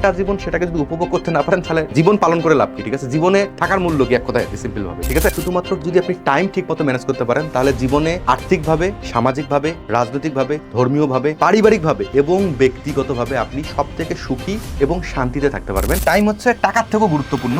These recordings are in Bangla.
একটা জীবন সেটাকে যদি উপভোগ করতে না পারেন, তাহলে জীবন পালন করে লাভ কি, ঠিক আছে? জীবনে থাকার মূল্য কি এক কথায় সিম্পল ভাবে ঠিক আছে? শুধুমাত্র যদি আপনি টাইম ঠিক মতো ম্যানেজ করতে পারেন, তাহলে জীবনে আর্থিকভাবে, সামাজিকভাবে ভাবে পারিবারিক ভাবে এবং ব্যক্তিগতভাবে আপনি সব থেকে সুখী এবং শান্তিতে থাকতে পারবেন। টাইম হচ্ছে টাকার থেকেও গুরুত্বপূর্ণ।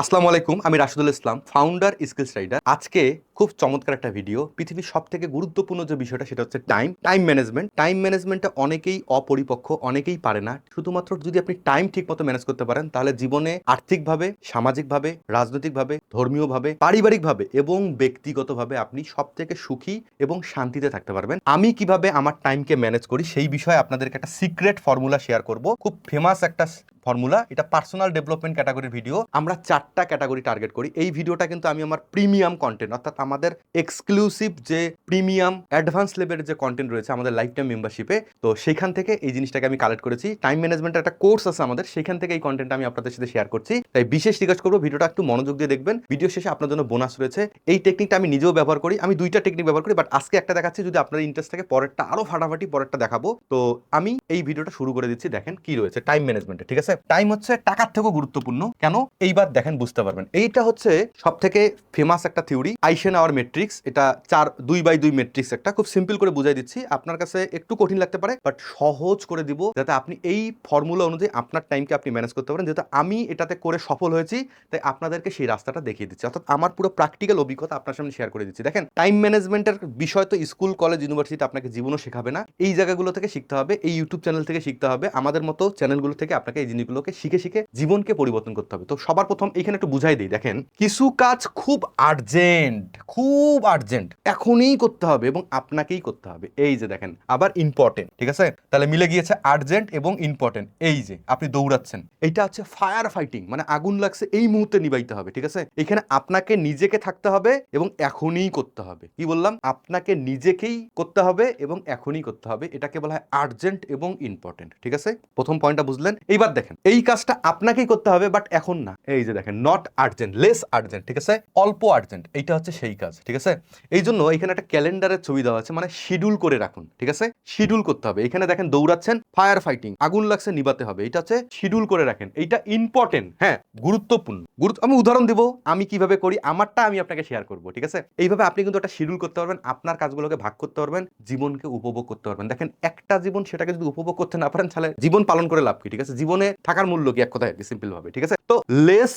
আসসালামু আলাইকুম, আমি Rashidul Islam founder skills rider আজকে খুব চমৎকার একটা ভিডিও পৃথিবীর সব থেকে গুরুত্বপূর্ণ যে বিষয়টা সেটা হচ্ছে টাইম টাইম ম্যানেজমেন্ট টাইম ম্যানেজমেন্টটা অনেকেই অপরিপক্ষ অনেকেই পারে না। শুধুমাত্র যদি আপনি টাইম ঠিক মতো ম্যানেজ করতে পারেন, তাহলে জীবনে আর্থিকভাবে, সামাজিকভাবে, রাজনৈতিকভাবে, ধর্মীয়ভাবে, পারিবারিকভাবে এবং ব্যক্তিগতভাবে আপনি সব থেকে সুখী এবং শান্তিতে থাকতে পারবেন। আমি কীভাবে আমার টাইমকে ম্যানেজ করি সেই বিষয়ে আপনাদেরকে একটা সিক্রেট ফর্মুলা শেয়ার করব। খুব ফেমাস একটা ফর্মুলা এটা পার্সোনাল ডেভেলপমেন্ট ক্যাটাগরির ভিডিও আমরা চারটা ক্যাটাগরি টার্গেট করি। এই ভিডিওটা কিন্তু আমি আমার প্রিমিয়াম কন্টেন্ট অর্থাৎ আমাদের এক্সক্লুসিভ যে প্রিমিয়াম অ্যাডভান্স লেভেলের যে কন্টেন্ট রয়েছে আমাদের লাইফ টাইম মেম্বারশিপে তো সেখান থেকে এই জিনিসটাকে আমি কালেক্ট করেছি। টাইম ম্যানেজমেন্টের একটা কোর্স আছে আমাদের, সেখান থেকে এই কন্টেন্ট আমি আপনাদের সাথে শেয়ার করছি। তাই বিশেষ রিকোয়েস্ট করব, ভিডিওটা একটু মনোযোগ দিয়ে দেখবেন। ভিডিও শেষে আপনার জন্য বোনাস রয়েছে। এই টেকনিকটা আমি নিজেও ব্যবহার করি। আমি দুইটা টেকনিক ব্যবহার করি বাট আজকে একটা দেখাচ্ছি, যদি আপনার ইন্টারেস্ট থাকে, পরেরটা আরও ফাটাফাটি পরেরটা দেখাবো। তো আমি এই ভিডিওটা শুরু করে দিচ্ছি, দেখেন কি রয়েছে টাইম ম্যানেজমেন্টে ঠিক আছে? টাইম হচ্ছে টাকার থেকেও গুরুত্বপূর্ণ। কেন? এইবার দেখেন বুঝতে পারবেন। এইটা হচ্ছে সব থেকে ফেমাস একটা থিওরি আইসেন আওয়ার মেট্রিক্স এটা চার, দুই বাই দুই মেট্রিক্স একটা। খুব সিম্পল করে বুঝাই দিচ্ছি। আপনার কাছে একটু কঠিন লাগতে পারে বাট সহজ করে দিব যাতে আপনি এই ফর্মুলা অনুযায়ী আপনার টাইমকে আপনি ম্যানেজ করতে পারেন। যেহেতু আমি এটাতে করে সফল হয়েছি, তাই আপনাদেরকে সেই রাস্তাটা দেখিয়ে দিচ্ছি। অর্থাৎ আমার পুরো প্র্যাকটিক্যাল অভিজ্ঞতা আপনার সামনে শেয়ার করে দিচ্ছি। দেখেন টাইম ম্যানেজমেন্টের বিষয় তো স্কুল কলেজ ইউনিভার্সিটি আপনাকে জীবনও শেখাবে না। এই জায়গাগুলো থেকে শিখতে হবে, এই ইউটিউব চ্যানেল থেকে শিখতে হবে। আমাদের মতো চ্যানেলগুলো থেকে আপনাকে এই জিনিসগুলোকে শিখে শিখে জীবনকে পরিবর্তন করতে হবে। তো সবার প্রথম এখানে একটু বুঝাই দিই, দেখেন। কিছু কাজ খুব আর্জেন্ট খুব আর্জেন্ট এখনই করতে হবে এবং আপনাকেই করতে হবে। এই যে দেখেন, আবার ইম্পর্টেন্ট ঠিক আছে? তাহলে মিলে গিয়েছে আর্জেন্ট এবং ইম্পর্টেন্ট এই যে, আপনি দৌড়াচ্ছেন। এইটা হচ্ছে ফায়ার ফাইটিং মানে আগুন লাগছে, এই মুহূর্তে নিবাইতে হবে, ঠিক আছে? এখানে আপনাকে নিজেকে থাকতে হবে এবং এখনই করতে হবে। কি বললাম? আপনাকে নিজেকেই করতে হবে এবং এখনই করতে হবে। এটাকে বলা হয় আর্জেন্ট এবং ইম্পর্টেন্ট ঠিক আছে? প্রথম পয়েন্টটা বুঝলেন। এইবার দেখেন এই কাজটা আপনাকেই করতে হবে বাট এখন না। এই যে দেখেন নট আর্জেন্ট লেস আর্জেন্ট ঠিক আছে? অল্প আর্জেন্ট এইটা হচ্ছে সেই কাজ, ঠিক আছে? এই জন্য এখানে একটা ক্যালেন্ডারের ছবি দেওয়া আছে মানে শিডিউল করে রাখুন, ঠিক আছে? শিডিউল করতে হবে। এখানে দেখেন, দৌড়াচ্ছেন ফায়ার ফাইটিং আগুন লাগছে, নিবাতে হবে। এটা হচ্ছে শিডিউল করে রাখেন। এইটা ইম্পর্টেন্ট হ্যাঁ গুরুত্বপূর্ণ। গুরুত্ব, আমি উদাহরণ দিব, আমি কীভাবে করি, আমারটা আমি আপনাকে শেয়ার করব, ঠিক আছে? এইভাবে আপনি কিন্তু একটা শিডিউল করতে পারবেন, আপনার কাজগুলোকে ভাগ করতে পারবেন, জীবনকে উপভোগ করতে পারবেন। দেখেন, একটা জীবন সেটাকে যদি উপভোগ করতে না পারেন, তাহলে জীবন পালন করে লাভ কি, ঠিক আছে? জীবনে থাকার মূল্য কি এক কথায়? সিম্পল ভাবে ঠিক আছে? তো লেস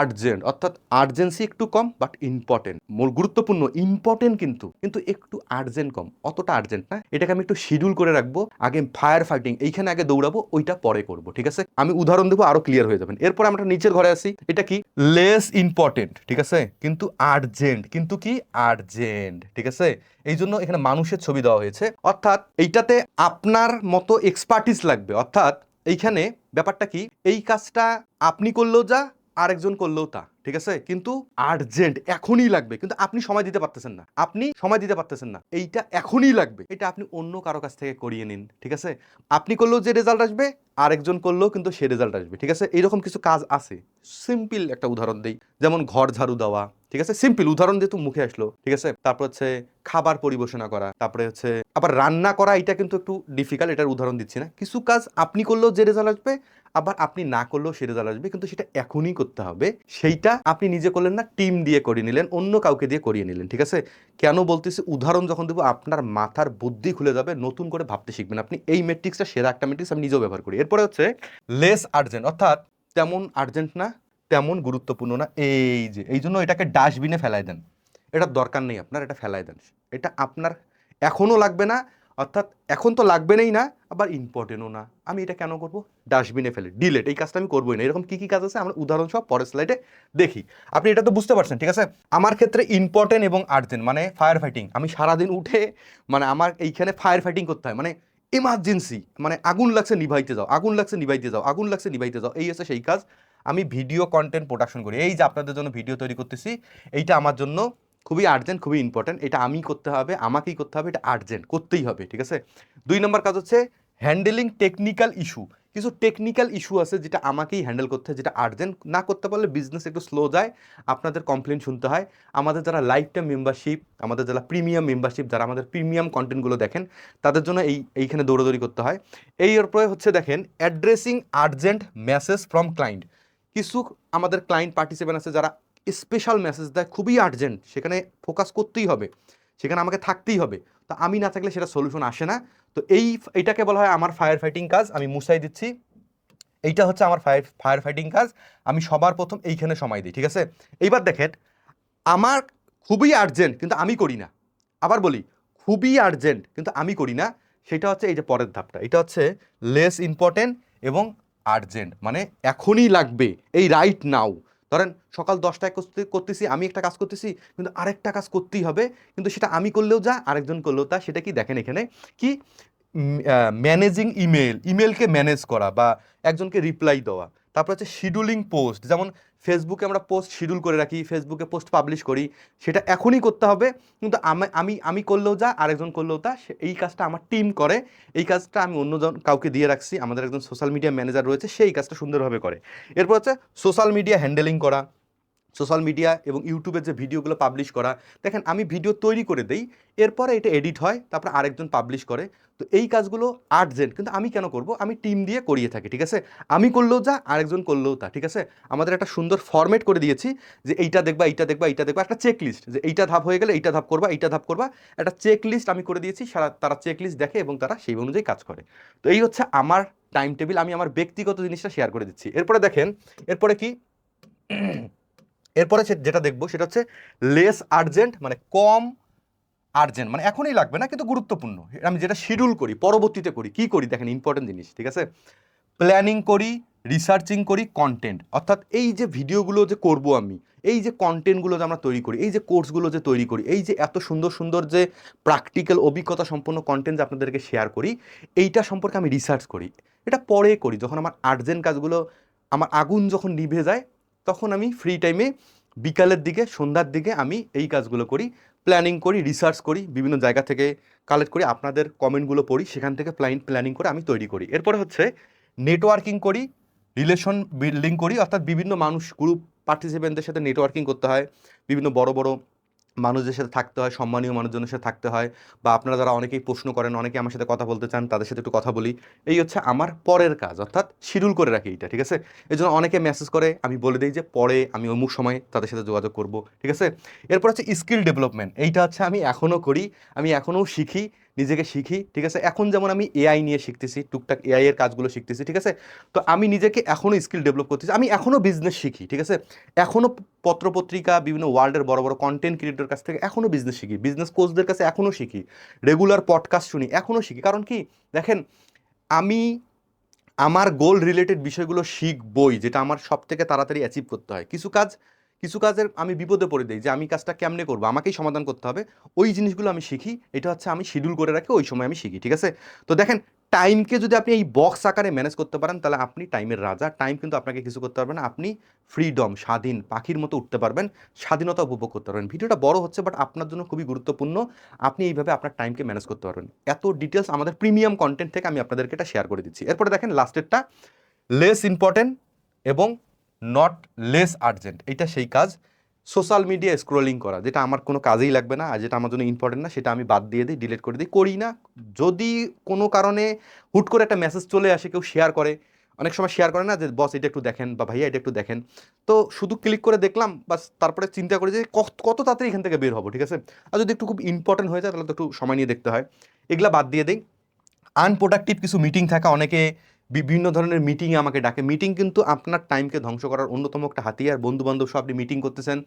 আর্জেন্ট অর্থাৎ আর্জেন্সি একটু কম বাট ইম্পর্টেন্ট গুরুত্বপূর্ণ ইম্পর্টেন্ট কিন্তু কিন্তু একটু আর্জেন্ট কম, অতটা আর্জেন্ট না। এটাকে আমি একটু শিডিউল করে রাখব, আগে ফায়ার ফাইটিং এইখানে আগে দৌড়াবো, ওইটা পরে করব, ঠিক আছে? আমি উদাহরণ দেবো, আরও ক্লিয়ার হয়ে যাবেন। এরপর আমরা নিচের ঘরে আসি, এটা কি? লেস ইম্পর্টেন্ট ঠিক আছে? কিন্তু আর্জেন্ট কিন্তু কি? আর্জেন্ট ঠিক আছে? এই জন্য এখানে মানুষের ছবি দেওয়া হয়েছে। অর্থাৎ এইটাতে আপনার মতো এক্সপার্টিস লাগবে, অর্থাৎ এইখানে ব্যাপারটা কি? এই কাজটা আপনি করলেও যা আরেকজন করলেও তা, ঠিক আছে? কিন্তু আর্জেন্ট এখনই লাগবে। কিন্তু আপনি সময় দিতে পারতেছেন না। আপনি সময় দিতে পারতেছেন না। এইটা এখনই লাগবে। এটা আপনি অন্য কারও কাছ থেকে করিয়ে নিন, ঠিক আছে? আপনি করলেও যে রেজাল্ট আসবে, আরেকজন করলেও কিন্তু সে রেজাল্ট আসবে, ঠিক আছে? এইরকম কিছু কাজ আছে। সিম্পল একটা উদাহরণ দিই। যেমন ঘর ঝাড়ু দেওয়া, ঠিক আছে? সিম্পল উদাহরণ যেহেতু মুখে আসলো, ঠিক আছে? তারপর হচ্ছে খাবার পরিবেশনা করা, তারপরে হচ্ছে আবার রান্না করা এটা কিন্তু একটু ডিফিকাল্ট এটার উদাহরণ দিচ্ছি না। কিছু কাজ আপনি করলেও যে রেজাল্ট আসবে আবার আপনি না করলেও সে রেজাল্ট আসবে, কিন্তু সেটা এখনই করতে হবে। সেইটা আপনি নিজে করলেন না, টিম দিয়ে করিয়ে নিলেন, অন্য কাউকে দিয়ে করিয়ে নিলেন, ঠিক আছে? কেন বলতেছি, উদাহরণ যখন দেবো, আপনার মাথার বুদ্ধি খুলে যাবে, নতুন করে ভাবতে শিখবেন আপনি। এই মেট্রিক্সটা সেরা একটা মেট্রিক্স আমি নিজেও ব্যবহার করি। এরপরে হচ্ছে লেস আর্জেন্ট অর্থাৎ তেমন আর্জেন্ট না, তেমন গুরুত্বপূর্ণ না, এই যে, এই জন্য এটাকে ডাস্টবিনে ফেলাই দেন। এটার দরকার নেই আপনার, এটা ফেলাই দেন। এটা আপনার এখনও লাগবে না অর্থাৎ এখন তো লাগবে নেই না, আবার ইম্পর্টেন্টও না। আমি এটা কেন করব? ডাস্টবিনে ফেলে। ডিলেট এই কাজটা আমি করবোই না। এরকম কী কী কাজ আছে? আমরা উদাহরণ সব পরের স্লাইডে দেখি। আপনি এটা তো বুঝতে পারছেন, ঠিক আছে? আমার ক্ষেত্রে ইম্পর্টেন্ট এবং আর্জেন্ট মানে ফায়ার ফাইটিং আমি সারাদিন উঠে মানে আমার এইখানে ফায়ার ফাইটিং করতে হয়। মানে এমার্জেন্সি মানে আগুন লাগছে নিভাইতে যাও, আগুন লাগছে নিভাইতে যাও, আগুন লাগছে নিভাইতে যাও। এই হচ্ছে সেই কাজ। আমি ভিডিও কন্টেন্ট প্রোডাকশন করি। এই যে আপনাদের জন্য ভিডিও তৈরি করতেছি, এইটা আমার জন্য খুবই আর্জেন্ট খুবই ইম্পর্টেন্ট এটা আমি করতে হবে, আমাকেই করতে হবে, এটা আর্জেন্ট করতেই হবে, ঠিক আছে? দুই নম্বর কাজ হচ্ছে হ্যান্ডেলিং টেকনিক্যাল ইস্যু কিছু টেকনিক্যাল ইস্যু আছে যেটা আমাকেই হ্যান্ডেল করতে হয়, যেটা আর্জেন্ট না করতে পারলে বিজনেস একটু স্লো যায়, আপনাদের কমপ্লেন শুনতে হয়। আমাদের যারা লাইফ টাইম মেম্বারশিপ আমাদের যারা প্রিমিয়াম মেম্বারশিপ যারা আমাদের প্রিমিয়াম কন্টেন্টগুলো দেখেন, তাদের জন্য এই, এইখানে দৌড়াদৌড়ি করতে হয়। এই এরপরে হচ্ছে দেখেন addressing urgent message from client কিছু আমাদের ক্লায়েন্ট পার্টিসিপেন্ট আছে যারা স্পেশাল মেসেজ দেয়, খুবই আর্জেন্ট সেখানে ফোকাস করতেই হবে, সেখানে আমাকে থাকতেই হবে। তো আমি না থাকলে সেটা সলিউশন আসে না। তো এই এইটাকে বলা হয় আমার ফায়ার ফাইটিং কাজ, আমি মুসাই দিচ্ছি। এইটা হচ্ছে আমার ফায়ার ফায়ার ফাইটিং কাজ, আমি সবার প্রথম এইখানে সময় দিই, ঠিক আছে? এইবার দেখেন, আমার খুবই আর্জেন্ট কিন্তু আমি করি না। আবার বলি, খুবই আর্জেন্ট কিন্তু আমি করি না। সেটা হচ্ছে এই যে পরের ধাপটা, এটা হচ্ছে লেস ইম্পর্টেন্ট এবং আর্জেন্ট মানে এখনই লাগবে, এই রাইট নাও ধরেন সকাল দশটায় করতে, করতেছি, আমি একটা কাজ করতেছি, কিন্তু আরেকটা কাজ করতেই হবে, কিন্তু সেটা আমি করলেও যা, আরেকজন করলেও তা, সেটা কি দেখেন এখানে? কি ম্যানেজিং ইমেল ইমেলকে ম্যানেজ করা বা একজনকে রিপ্লাই দেওয়া। তারপর হচ্ছে শিডিউলিং পোস্ট যেমন ফেসবুকে আমরা পোস্ট শিডিউল করে রাখি ফেসবুকে পোস্ট পাবলিশ করি, সেটা এখনই করতে হবে, কিন্তু আমি আমি আমি করলেও যা, আরেকজন করলেও তা এই কাজটা আমার টিম করে, এই কাজটা আমি অন্যজন কাউকে দিয়ে রাখছি, আমাদের একজন সোশ্যাল মিডিয়া ম্যানেজার রয়েছে, সেই কাজটা সুন্দরভাবে করে। এরপর হচ্ছে সোশ্যাল মিডিয়া হ্যান্ডেলিং করা সোশ্যাল মিডিয়া এবং ইউটিউবের যে ভিডিওগুলো পাবলিশ করা, দেখেন আমি ভিডিও তৈরি করে দেই, এরপরে এটা এডিট হয়, তারপর আরেকজন পাবলিশ করে। তো এই কাজগুলো আর্জেন্ট কিন্তু আমি কেন করব? আমি টিম দিয়ে করিয়ে থাকি, ঠিক আছে? আমি করলেও যা, আরেকজন করলেও তা, ঠিক আছে? আমাদের একটা সুন্দর ফরম্যাট করে দিয়েছি যে এইটা দেখবা এইটা দেখবা এইটা দেখবা, একটা চেক লিস্ট যে এইটা ধাপ হয়ে গেলে এইটা ধাপ করবা, এইটা ধাপ করবা, একটা চেক লিস্ট আমি করে দিয়েছি, সারা, তারা চেক লিস্ট দেখে এবং তারা সেই অনুযায়ী কাজ করে। তো এই হচ্ছে আমার টাইম টেবিল আমি আমার ব্যক্তিগত জিনিসটা শেয়ার করে দিচ্ছি। এরপরে দেখেন, এরপরে কি? এরপরে যেটা দেখব সেটা হচ্ছে লেস আর্জেন্ট মানে কম আর্জেন্ট মানে এখনই লাগবে না কিন্তু গুরুত্বপূর্ণ। আমি যেটা শিডিউল করি, পরবর্তীতে করি, কি করি? দেখেন ইম্পর্টেন্ট জিনিস, ঠিক আছে? প্ল্যানিং করি রিসার্চিং করি কন্টেন্ট অর্থাৎ এই যে ভিডিওগুলো যে করব আমি, এই যে কন্টেন্টগুলো যে আমরা তৈরি করি, এই যে কোর্সগুলো যে তৈরি করি, এই যে এত সুন্দর সুন্দর যে প্র্যাকটিক্যাল অভিজ্ঞতা সম্পন্ন কন্টেন্ট যে আপনাদেরকে শেয়ার করি, এইটা সম্পর্কে আমি রিসার্চ করি। এটা পরে করি, যখন আমার আর্জেন্ট কাজগুলো, আমার আগুন যখন নিভে যায় তখন আমি ফ্রি টাইমে বিকালের দিকে, সন্ধ্যার দিকে আমি এই কাজগুলো করি প্ল্যানিং করি রিসার্চ করি, বিভিন্ন জায়গা থেকে কালেক্ট করি, আপনাদের কমেন্টগুলো পড়ি, সেখান থেকে প্ল্যান প্ল্যানিং করে আমি তৈরি করি। এরপরে হচ্ছে নেটওয়ার্কিং করি রিলেশন বিল্ডিং করি, অর্থাৎ বিভিন্ন মানুষ গ্রুপ পার্টিসিপেন্টদের সাথে নেটওয়ার্কিং করতে হয়, বিভিন্ন বড় বড় মানুষদের সাথে থাকতে হয়, সম্মানীয় মানুষজনের সাথে থাকতে হয় বা আপনারা যারা অনেকেই প্রশ্ন করেন অনেকে আমার সাথে কথা বলতে চান, তাদের সাথে একটু কথা বলি। এই হচ্ছে আমার পরের কাজ, অর্থাৎ শিডিউল করে রাখি এটা ঠিক আছে? এই জন্য অনেকে মেসেজ করে, আমি বলে দিই যে পরে আমি অমুক সময় তাদের সাথে যোগাযোগ করব, ঠিক আছে? এরপর হচ্ছে স্কিল ডেভেলপমেন্ট এইটা হচ্ছে আমি এখনও করি, আমি এখনও শিখি নিজেকে শিখি, ঠিক আছে? এখন যেমন আমি এআই নিয়ে শিখতেছি, টুকটাক এআই এর কাজগুলো শিখতেছি, ঠিক আছে? তো আমি নিজেকে এখনও স্কিল ডেভেলপ করতেছি। আমি এখনও বিজনেস শিখি, ঠিক আছে? এখনও পত্রপত্রিকা, বিভিন্ন ওয়ার্ল্ডের বড় বড় কন্টেন্ট ক্রিয়েটর কাছ থেকে এখনও বিজনেস শিখি। বিজনেস কোচদের কাছে এখনও শিখি। রেগুলার পডকাস্ট শুনি এখনও শিখি। কারণ কি? দেখেন, আমি আমার গোল রিলেটেড বিষয়গুলো শিখবই, যেটা আমার সব থেকে তাড়াতাড়ি অ্যাচিভ করতে হয়। কিছু কাজ কিছু কাজের আমি বিপদে পড়ে দিই যে আমি কাজটা কেমনে করব? আমাকেই সমাধান করতে হবে। ওই জিনিসগুলো আমি শিখি। এটা হচ্ছে আমি শিডিউল করে রাখি, ওই সময় আমি শিখি, ঠিক আছে? তো দেখেন টাইমকে যদি আপনি এই বক্স আকারে ম্যানেজ করতে পারেন, তাহলে আপনি টাইমের রাজা। টাইম কিন্তু আপনাকে কিছু করতে পারবে না। আপনি ফ্রিডম স্বাধীন, পাখির মতো উঠতে পারবেন, স্বাধীনতা উপভোগ করতে পারবেন। ভিডিওটা বড় হচ্ছে বাট আপনার জন্য খুবই গুরুত্বপূর্ণ। আপনি এইভাবে আপনার টাইমকে ম্যানেজ করতে পারবেন। এত ডিটেলস আমাদের প্রিমিয়াম কন্টেন্ট থেকে আমি আপনাদেরকে এটা শেয়ার করে দিচ্ছি। এরপরে দেখেন লাস্টেরটা লেস ইম্পর্টেন্ট এবং নট লেস আর্জেন্ট এটা সেই কাজ। সোশ্যাল মিডিয়া স্ক্রোলিং করা, যেটা আমার কোনো কাজেই লাগবে না আর যেটা আমার জন্য ইম্পর্টেন্ট না, সেটা আমি বাদ দিয়ে দিই ডিলিট করে দিই, করি না। যদি কোনো কারণে হুট করে একটা মেসেজ চলে আসে, কেউ শেয়ার করে, অনেক সময় শেয়ার করে না যে বস এটা একটু দেখেন বা ভাইয়া এটা একটু দেখেন। তো শুধু ক্লিক করে দেখলাম, বাস তারপরে চিন্তা করি যে, কত কত তাড়াতাড়ি এখান থেকে বের হব, ঠিক আছে? আর যদি একটু খুব ইম্পর্টেন্ট হয়ে যায়, তাহলে তো একটু সময় নিয়ে দেখতে হয়। এগুলা বাদ দিয়ে দিই। আনপ্রোডাক্টিভ কিছু মিটিং থাকা, অনেকে বিভিন্ন ধরনের মিটিংয়ে আমাকে ডাকে। মিটিং কিন্তু আপনার টাইমকে ধ্বংস করার অন্যতম একটা হাতিয়ার। বন্ধু বান্ধব সব আপনি মিটিং করতেছেন।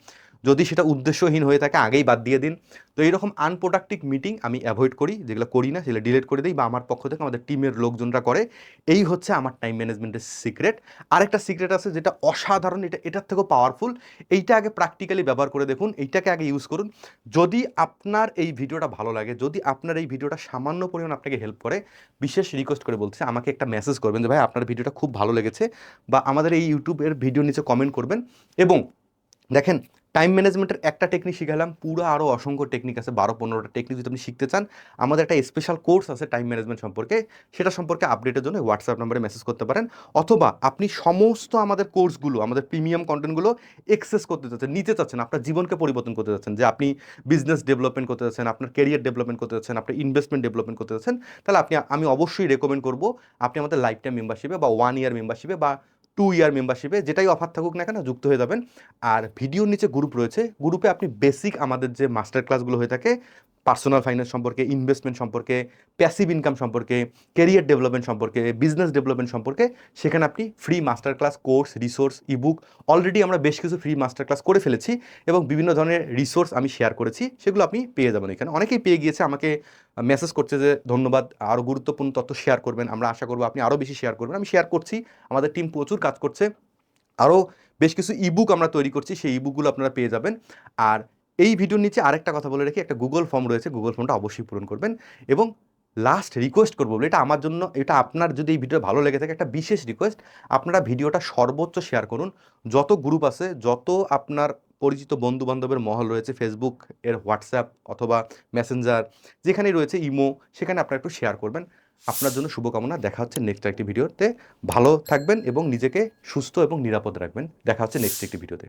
যদি সেটা উদ্দেশ্যহীন হয়ে থাকে, আগেই বাদ দিয়ে দিন। তো এইরকম আনপ্রোডাক্টিভ মিটিং আমি অ্যাভয়েড করি, যেগুলো করি না, সেগুলো ডিলিট করে দিই বা আমার পক্ষ থেকে আমাদের টিমের লোকজনরা করে। এই হচ্ছে আমার টাইম ম্যানেজমেন্টের সিক্রেট আরেকটা সিক্রেট আছে যেটা অসাধারণ, এটা, এটার থেকেও পাওয়ারফুল এইটা আগে প্র্যাকটিক্যালি ব্যবহার করে দেখুন, এইটাকে আগে ইউজ করুন। যদি আপনার এই ভিডিওটা ভালো লাগে, যদি আপনার এই ভিডিওটা সামান্য পরিমাণ আপনাকে হেল্প করে, বিশেষ রিকোয়েস্ট করে বলছে আমাকে একটা মেসেজ করবেন যে, ভাই, আপনার ভিডিওটা খুব ভালো লেগেছে বা আমাদের এই ইউটিউবের ভিডিও নিচে কমেন্ট করবেন এবং দেখেন টাইম ম্যানেজমেন্টের একটা টেকনিক শিখালাম, পুরো আরও অসংখ্য টেকনিক আছে, বারো পনেরোটা টেকনিক যদি আপনি শিখতে চান। আমাদের একটা স্পেশাল কোর্স আছে টাইম ম্যানেজমেন্ট সম্পর্কে, সেটা সম্পর্কে আপডেটের জন্য হোয়াটসঅ্যাপ নম্বরে মেসেজ করতে পারেন। অথবা আপনি সমস্ত আমাদের কোর্সগুলো আমাদের প্রিমিয়াম কন্টেন্টগুলো এক্সেস করতে চাচ্ছেন, নিতে চাচ্ছেন, আপনার জীবনকে পরিবর্তন করতে চাচ্ছেন, যে আপনি বিজনেস ডেভেলপমেন্ট করতে চাচ্ছেন, আপনার কেরিয়ার ডেভেলপমেন্ট করতে চাচ্ছেন, আপনার ইনভেস্টমেন্ট ডেভেলপমেন্ট করতে চাচ্ছেন, তাহলে আপনি, আমি অবশ্যই রেকমেন্ড করব, আপনি আমাদের লাইফ টাইম মেম্বারশিপে বা ওয়ান ইয়ার মেম্বারশিপে বা টু ইয়ার মেম্বারশিপে যেটাই অফার থাকুক না কেন যুক্ত হয়ে যাবেন। আর ভিডিওর নিচে গ্রুপ রয়েছে। গ্রুপে আপনি বেসিক আমাদের যে মাস্টার ক্লাসগুলো হয়ে থাকে পার্সোনাল ফাইন্যান্স সম্পর্কে ইনভেস্টমেন্ট সম্পর্কে প্যাসিভ ইনকাম সম্পর্কে কেরিয়ার ডেভেলপমেন্ট সম্পর্কে বিজনেস ডেভেলপমেন্ট সম্পর্কে, সেখানে আপনি free master class course resource ebook already আমরা বেশ কিছু ফ্রি মাস্টার ক্লাস করে ফেলেছি এবং বিভিন্ন ধরনের রিসোর্স আমি শেয়ার করেছি, সেগুলো আপনি পেয়ে যাবেন এখানে। অনেকেই পেয়ে গিয়েছে, আমাকে মেসেজ করছে যে, ধন্যবাদ আরও গুরুত্বপূর্ণ তথ্য শেয়ার করবেন, আমরা আশা করব আপনি আরও বেশি শেয়ার করবেন। আমি শেয়ার করছি, আমাদের টিম প্রচুর কাজ করছে। আরও বেশ কিছু ইবুক আমরা তৈরি করছি, সেই ইবুকগুলো আপনারা পেয়ে যাবেন। আর এই ভিডিওর নিচে আরেকটা কথা বলে রেখে একটা গুগল ফর্ম রয়েছে গুগল ফর্মটা অবশ্যই পূরণ করবেন এবং লাস্ট রিকোয়েস্ট করব এটা আমার জন্য, এটা আপনার যদি এই ভিডিও ভালো লেগে থাকে, একটা বিশেষ রিকোয়েস্ট আপনারা ভিডিওটা সর্বোচ্চ শেয়ার করুন। যত গ্রুপ আছে, যত আপনার পরিচিত বন্ধু বান্ধবের মহল রয়েছে ফেসবুক এর হোয়াটসঅ্যাপ অথবা মেসেঞ্জার যেখানেই রয়েছে ইমো সেখানে আপনারা একটু শেয়ার করবেন। আপনার জন্য শুভকামনা, দেখা হচ্ছে নেক্সট একটি ভিডিওতে। ভালো থাকবেন এবং নিজেকে সুস্থ এবং নিরাপদ রাখবেন। দেখা হচ্ছে নেক্সট একটি ভিডিওতে।